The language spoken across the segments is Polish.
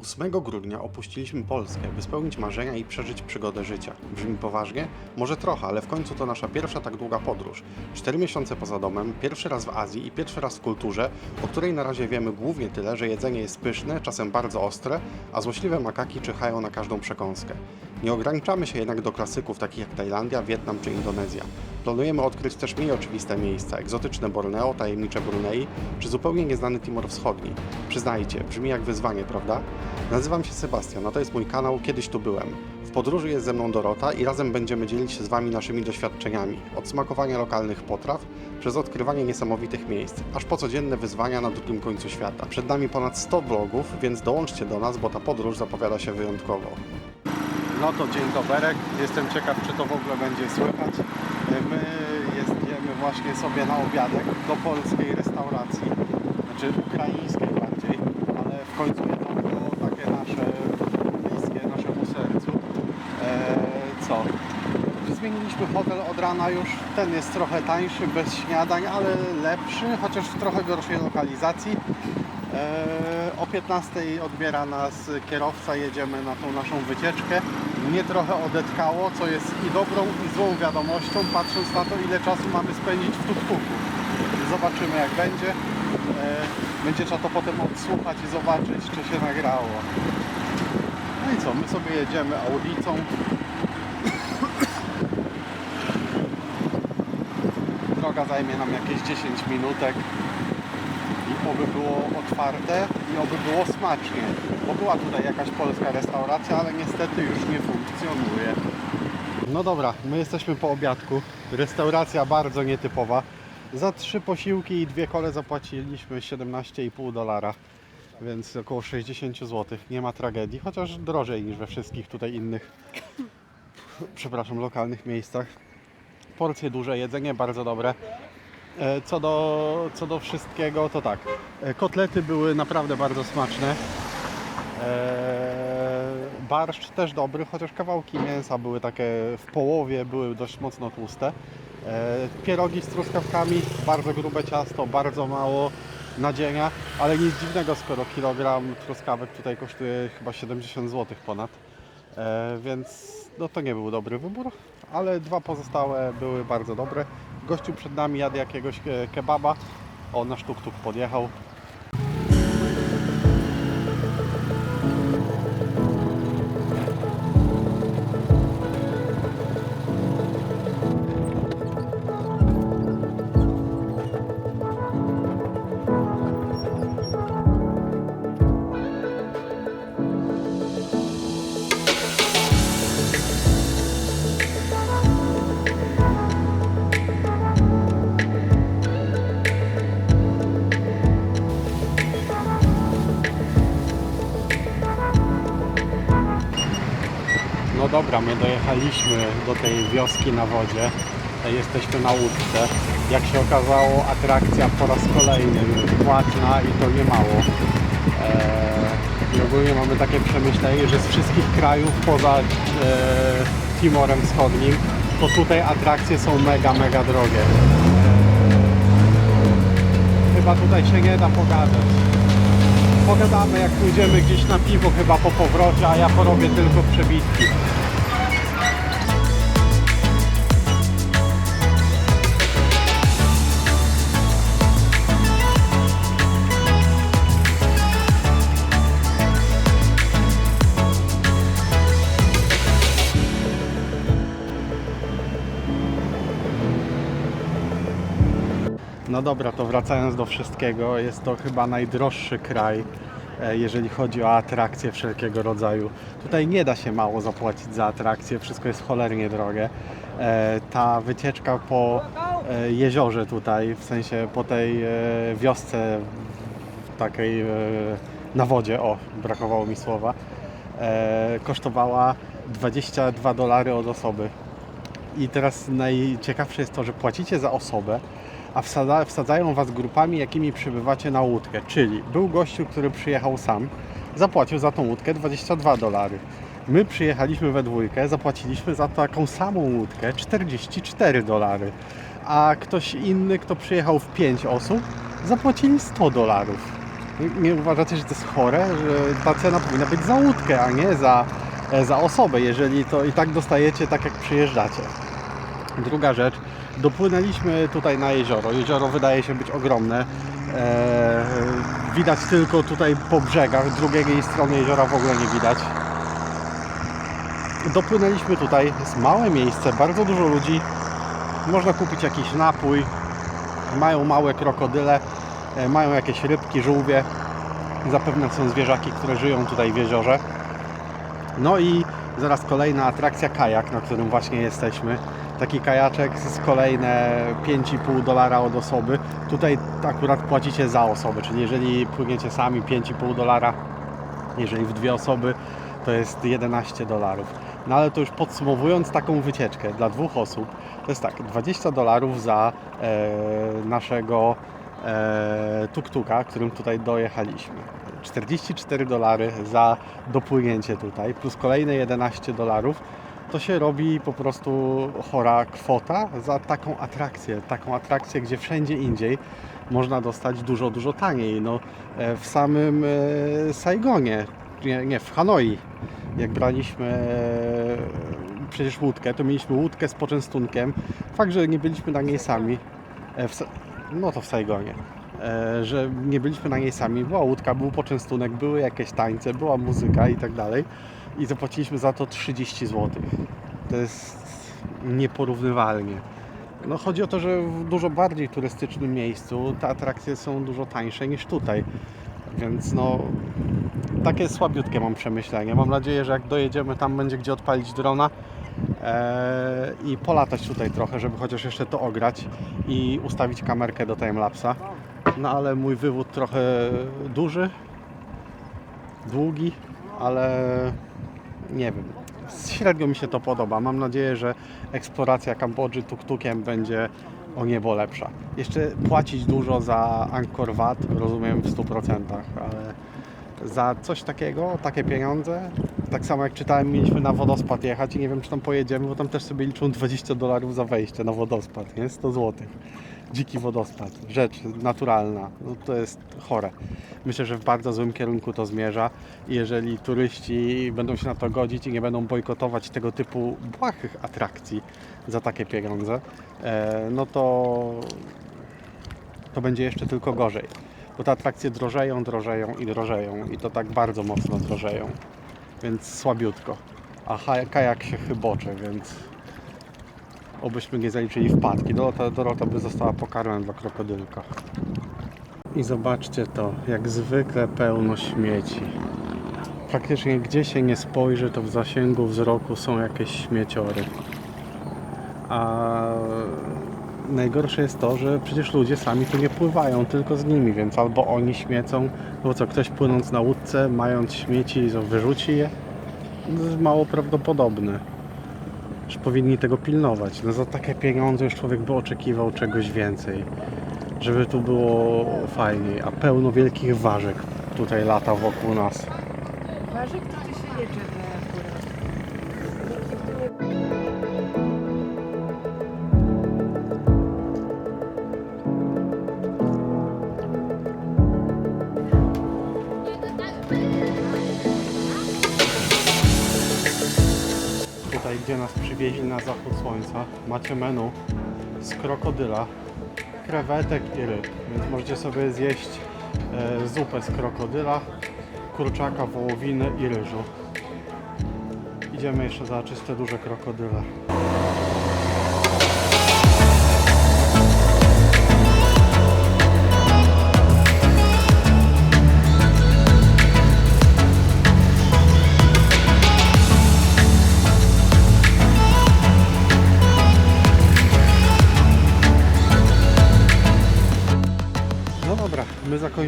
8 grudnia opuściliśmy Polskę, by spełnić marzenia i przeżyć przygodę życia. Brzmi poważnie? Może trochę, ale w końcu to nasza pierwsza tak długa podróż. Cztery miesiące poza domem, pierwszy raz w Azji i pierwszy raz w kulturze, o której na razie wiemy głównie tyle, że jedzenie jest pyszne, czasem bardzo ostre, a złośliwe makaki czyhają na każdą przekąskę. Nie ograniczamy się jednak do klasyków takich jak Tajlandia, Wietnam czy Indonezja. Planujemy odkryć też mniej oczywiste miejsca, egzotyczne Borneo, tajemnicze Brunei, czy zupełnie nieznany Timor Wschodni. Przyznajcie, brzmi jak wyzwanie, prawda? Nazywam się Sebastian, a to jest mój kanał Kiedyś tu byłem. W podróży jest ze mną Dorota i razem będziemy dzielić się z Wami naszymi doświadczeniami. Od smakowania lokalnych potraw, przez odkrywanie niesamowitych miejsc, aż po codzienne wyzwania na drugim końcu świata. Przed nami ponad 100 vlogów, więc dołączcie do nas, bo ta podróż zapowiada się wyjątkowo. No to dzień doberek. Jestem ciekaw, czy to w ogóle będzie słychać. My jedziemy właśnie sobie na obiadek do polskiej restauracji, znaczy ukraińskiej bardziej, ale w końcu jedzonko takie nasze bliskie naszemu sercu. Eee, co? Zmieniliśmy hotel od rana już. Ten jest trochę tańszy, bez śniadań, ale lepszy, chociaż w trochę gorszej lokalizacji. Eee, O 15 odbiera nas kierowca, jedziemy na tą naszą wycieczkę. Mnie trochę odetkało, co jest i dobrą i złą wiadomością, patrząc na to ile czasu mamy spędzić w Tutkuku. Zobaczymy jak będzie. Eee, Będzie trzeba to potem odsłuchać i zobaczyć czy się nagrało. No i co, my sobie jedziemy audicą. Droga zajmie nam jakieś 10 minutek oby było otwarte i oby było smacznie. Bo była tutaj jakaś polska restauracja, ale niestety już nie funkcjonuje. No dobra, my jesteśmy po obiadku. Restauracja bardzo nietypowa. Za trzy posiłki i dwie kole zapłaciliśmy 17,5 dolara, więc około 60 zł. Nie ma tragedii, chociaż drożej niż we wszystkich tutaj innych, przepraszam, lokalnych miejscach. Porcje duże, jedzenie bardzo dobre. E, Co do, co do wszystkiego, to tak. e, Kotlety były naprawdę bardzo smaczne. E, Barszcz też dobry, chociaż kawałki mięsa były takie w połowie, były dość mocno tłuste. Pierogi z truskawkami, bardzo grube ciasto, bardzo mało nadzienia, ale nic dziwnego, skoro kilogram truskawek tutaj kosztuje chyba 70 zł ponad. Więc no to nie był dobry wybór, ale dwa pozostałe były bardzo dobre. Gościu przed nami jadł jakiegoś e, kebaba. O, nasz tuk-tuk podjechał. Dobra, my dojechaliśmy do tej wioski na wodzie. E, Jesteśmy na łódce. Jak się okazało, atrakcja po raz kolejny płatna i to nie mało. Eee, I ogólnie mamy takie przemyślenie, że z wszystkich krajów poza e, Timorem Wschodnim, to tutaj atrakcje są mega, mega drogie. Eee, chyba tutaj się nie da pogadać. Pogadamy jak pójdziemy gdzieś na piwo chyba po powrocie, a ja porobię tylko przebitki. No dobra, to wracając do wszystkiego, jest to chyba najdroższy kraj, e, jeżeli chodzi o atrakcje wszelkiego rodzaju. Tutaj nie da się mało zapłacić za atrakcje, wszystko jest cholernie drogie. E, Ta wycieczka po e, jeziorze tutaj, w sensie po tej wiosce takiej na wodzie, o, brakowało mi słowa, kosztowała 22 dolary od osoby. I teraz najciekawsze jest to, że płacicie za osobę, a wsadza, wsadzają was grupami, jakimi przybywacie na łódkę. Czyli był gościu, który przyjechał sam, zapłacił za tą łódkę 22 dolary. My przyjechaliśmy we dwójkę, zapłaciliśmy za taką samą łódkę 44 dolary. A ktoś inny, kto przyjechał w 5 osób, zapłacili 100 dolarów. Nie, uważacie, że to jest chore, że ta cena powinna być za łódkę, a nie za, za osobę, jeżeli to i tak dostajecie tak jak przyjeżdżacie. Druga rzecz, dopłynęliśmy tutaj na jezioro. Jezioro wydaje się być ogromne. E, widać tylko tutaj po brzegach, drugiej strony jeziora w ogóle nie widać. Dopłynęliśmy tutaj, jest małe miejsce, bardzo dużo ludzi. Można kupić jakiś napój. Mają małe krokodyle, e, mają jakieś rybki, żółwie. Zapewne są zwierzaki, które żyją tutaj w jeziorze. No i zaraz kolejna atrakcja kajak, na którym właśnie jesteśmy. Taki kajaczek z kolejne 5,5 dolara od osoby. Tutaj akurat płacicie za osobę, czyli jeżeli płyniecie sami 5,5 dolara, jeżeli w dwie osoby to jest 11 dolarów. No ale to już podsumowując taką wycieczkę dla dwóch osób, to jest tak, 20 dolarów za e, naszego e, tuk-tuka, którym tutaj dojechaliśmy. 44 dolary za dopłynięcie tutaj, plus kolejne 11 dolarów, to się robi po prostu chora kwota za taką atrakcję. Taką atrakcję, gdzie wszędzie indziej można dostać dużo, dużo taniej. No, e, w samym e, Saigonie, nie, nie, w Hanoi, jak braliśmy e, przecież łódkę, to mieliśmy łódkę z poczęstunkiem. Fakt, że nie byliśmy na niej sami, w, no to w Saigonie, że nie byliśmy na niej sami. Była łódka, był poczęstunek, były jakieś tańce, była muzyka i tak dalej. I zapłaciliśmy za to 30 zł. To jest nieporównywalnie. No chodzi o to, że w dużo bardziej turystycznym miejscu te atrakcje są dużo tańsze niż tutaj. Więc no takie słabiutkie mam przemyślenie. Mam nadzieję, że jak dojedziemy tam będzie gdzie odpalić drona e, i polatać tutaj trochę, żeby chociaż jeszcze to ograć i ustawić kamerkę do timelapsa. No ale mój wywód trochę duży, długi, ale nie wiem. Średnio mi się to podoba. Mam nadzieję, że eksploracja Kambodży tuk-tukiem będzie o niebo lepsza. Jeszcze płacić dużo za Angkor Wat, rozumiem w 100%, ale za coś takiego, takie pieniądze, tak samo jak czytałem, mieliśmy na wodospad jechać i nie wiem, czy tam pojedziemy, bo tam też sobie liczą 20 dolarów za wejście na wodospad, nie? 100 zł. Dziki wodospad, rzecz naturalna, no to jest chore. Myślę, że w bardzo złym kierunku to zmierza i jeżeli turyści będą się na to godzić i nie będą bojkotować tego typu błahych atrakcji za takie pieniądze, e, no to to będzie jeszcze tylko gorzej. Bo te atrakcje drożeją, drożeją i drożeją i to tak bardzo mocno drożeją. Więc słabiutko. A kajak się chybocze, więc obyśmy nie zaliczyli wpadki. Dorota, Dorota by została pokarmem dla krokodylka. I zobaczcie to, jak zwykle pełno śmieci. Praktycznie gdzie się nie spojrzy, to w zasięgu wzroku są jakieś śmieciory. A najgorsze jest to, że przecież ludzie sami tu nie pływają, tylko z nimi, więc albo oni śmiecą, bo co, ktoś płynąc na łódce, mając śmieci, wyrzuci je? To jest mało prawdopodobne. Że powinni tego pilnować. No za takie pieniądze już człowiek by oczekiwał czegoś więcej. Żeby tu było fajniej, a pełno wielkich ważek tutaj lata wokół nas. Ważyk to się jedzie nas przywieźli na zachód słońca, macie menu z krokodyla, krewetek i ryb. Więc możecie sobie zjeść e, zupę z krokodyla, kurczaka, wołowiny i ryżu. Idziemy jeszcze zobaczyć te duże krokodyle.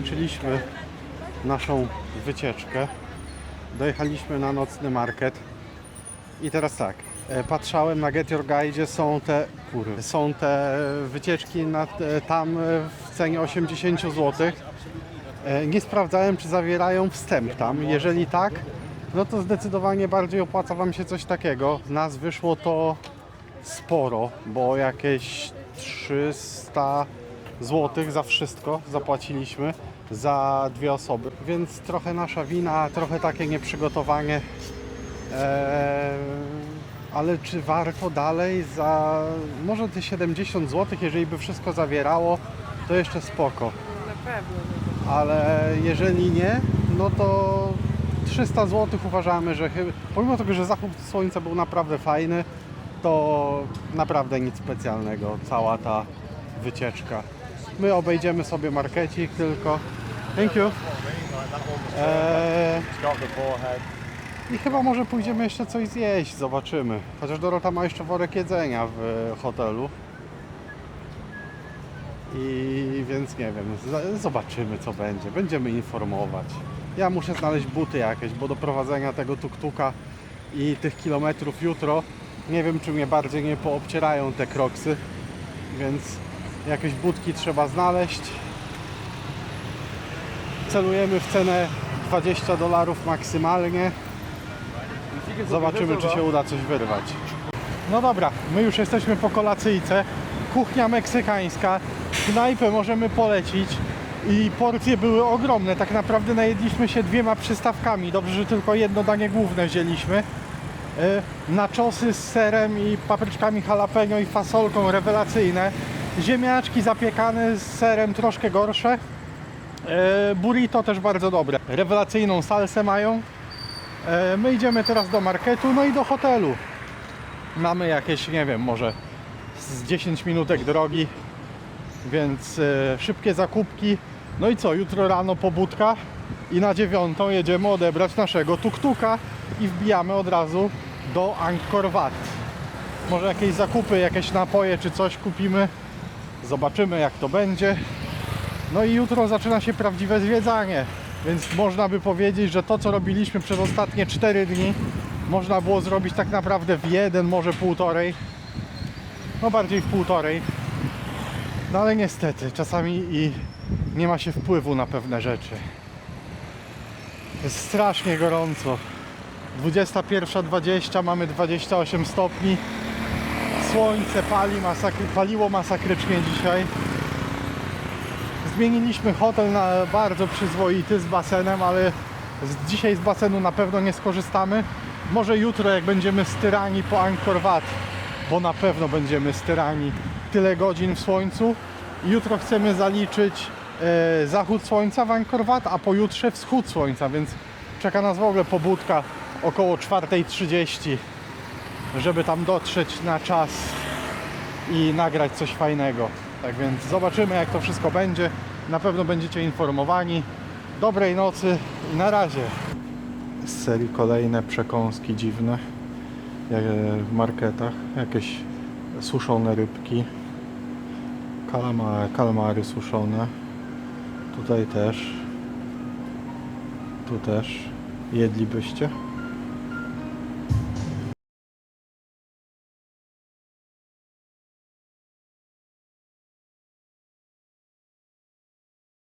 Zakończyliśmy naszą wycieczkę. Dojechaliśmy na nocny market. I teraz tak, e, patrzałem na Get Your Guide, są te, kurwa, są te wycieczki na, te- tam e, w cenie 80 zł. E, Nie sprawdzałem, czy zawierają wstęp tam. Jeżeli tak, no to zdecydowanie bardziej opłaca Wam się coś takiego. Z nas wyszło to sporo, bo jakieś 300 zł za wszystko zapłaciliśmy za dwie osoby, więc trochę nasza wina, trochę takie nieprzygotowanie. Eee, ale czy warto dalej za może te 70 zł, jeżeli by wszystko zawierało, to jeszcze spoko. Na pewno. Ale jeżeli nie, no to 300 zł uważamy, że chyba, pomimo tego, że zachód słońca był naprawdę fajny, to naprawdę nic specjalnego, cała ta wycieczka. My obejdziemy sobie markecik tylko. Thank you. Eee, I chyba może pójdziemy jeszcze coś zjeść, zobaczymy. Chociaż Dorota ma jeszcze worek jedzenia w hotelu. I więc nie wiem, zobaczymy co będzie. Będziemy informować. Ja muszę znaleźć buty jakieś, bo do prowadzenia tego tuktuka i tych kilometrów jutro nie wiem czy mnie bardziej nie poobcierają te kroksy. Więc jakieś budki trzeba znaleźć. Celujemy w cenę 20 dolarów maksymalnie. Zobaczymy czy się uda coś wyrwać. No dobra, my już jesteśmy po kolacyjce. Kuchnia meksykańska, knajpę możemy polecić i porcje były ogromne. Tak naprawdę najedliśmy się dwiema przystawkami. Dobrze, że tylko jedno danie główne wzięliśmy. E, Naczosy z serem i papryczkami jalapeno i fasolką rewelacyjne. Ziemniaczki zapiekane z serem troszkę gorsze. E, Burrito też bardzo dobre. Rewelacyjną salsę mają. E, My idziemy teraz do marketu, no i do hotelu. Mamy jakieś, nie wiem, może z 10 minutek drogi, więc e, szybkie zakupki. No i co, jutro rano pobudka i na dziewiątą jedziemy odebrać naszego tuktuka i wbijamy od razu do Angkor Wat. Może jakieś zakupy, jakieś napoje czy coś kupimy. Zobaczymy jak to będzie. No i jutro zaczyna się prawdziwe zwiedzanie, więc można by powiedzieć, że to co robiliśmy przez ostatnie 4 dni można było zrobić tak naprawdę w jeden, może półtorej. No bardziej w półtorej. No ale niestety, czasami i nie ma się wpływu na pewne rzeczy. Jest strasznie gorąco. 21.20, mamy 28 stopni. Słońce pali masakry, paliło masakrycznie dzisiaj. Zmieniliśmy hotel na bardzo przyzwoity z basenem, ale z, dzisiaj z basenu na pewno nie skorzystamy. Może jutro, jak będziemy styrani po Angkor Wat, bo na pewno będziemy styrani tyle godzin w słońcu. Jutro chcemy zaliczyć e, zachód słońca w Angkor Wat, a pojutrze wschód słońca, więc czeka nas w ogóle pobudka około 4.30, żeby tam dotrzeć na czas i nagrać coś fajnego. Tak więc zobaczymy jak to wszystko będzie. Na pewno będziecie informowani. Dobrej nocy i na razie. Z serii kolejne przekąski dziwne jak w marketach. Jakieś suszone rybki. Kalama, kalmary suszone. Tutaj też. Tu też. Jedlibyście?